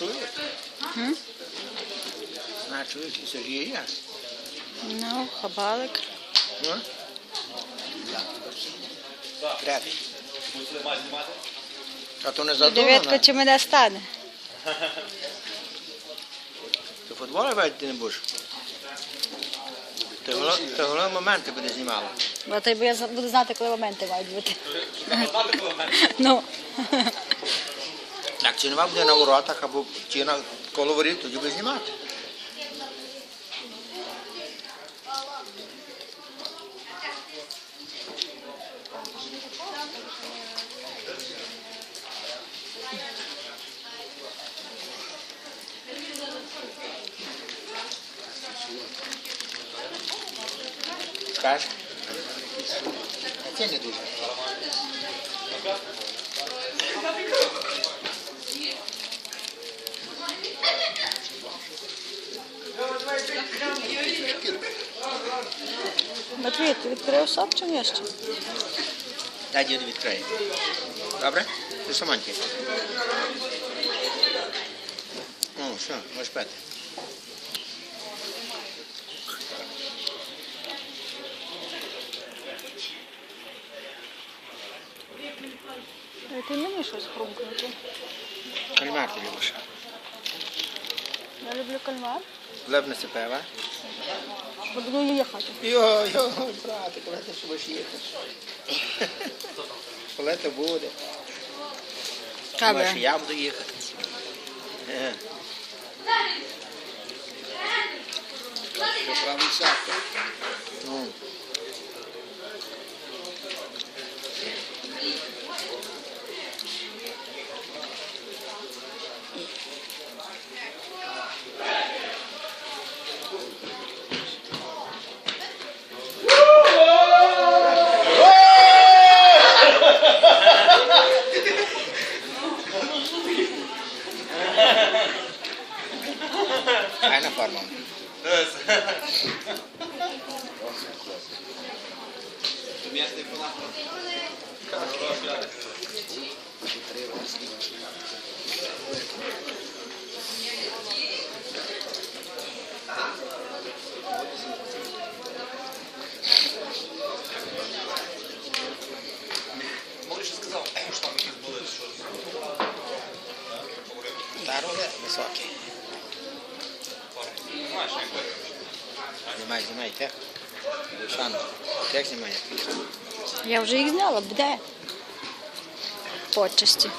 Угу. Знає чоловік, і Сергій є. Ну, хабалик. Ну? Третій. А то не Дев'ятка задумано. чи мене стане. Ти футбол грати ти не будеш? Ти голо- ти головні моменти буде знімала. Бо я буду знати, коли моменти мають бути. Ну. Як цінова буде на воротах або чи на коло воріт, тоді буде знімати. Скажеш? Це не дуже. Матвій, ти відкрив шоп чи ні ще? Дай діду відкриє. Добре? Ти саманьки. Ну, що, можеш пити. Ой, Ти мені щось хрумкнути. Кальмар ти любиш. Я люблю кальмар. Хлеб не пива. Буду їхати. Йо, йо, брате, коли ти будеш їхати? Коли ти буде? Думаєш, я буду їхати. Е. Ну. Файна форма. Здоров'я високе. Знімай, знімай, тех. Шан, тех знімай. Я вже їх зняла, буде. Почасті.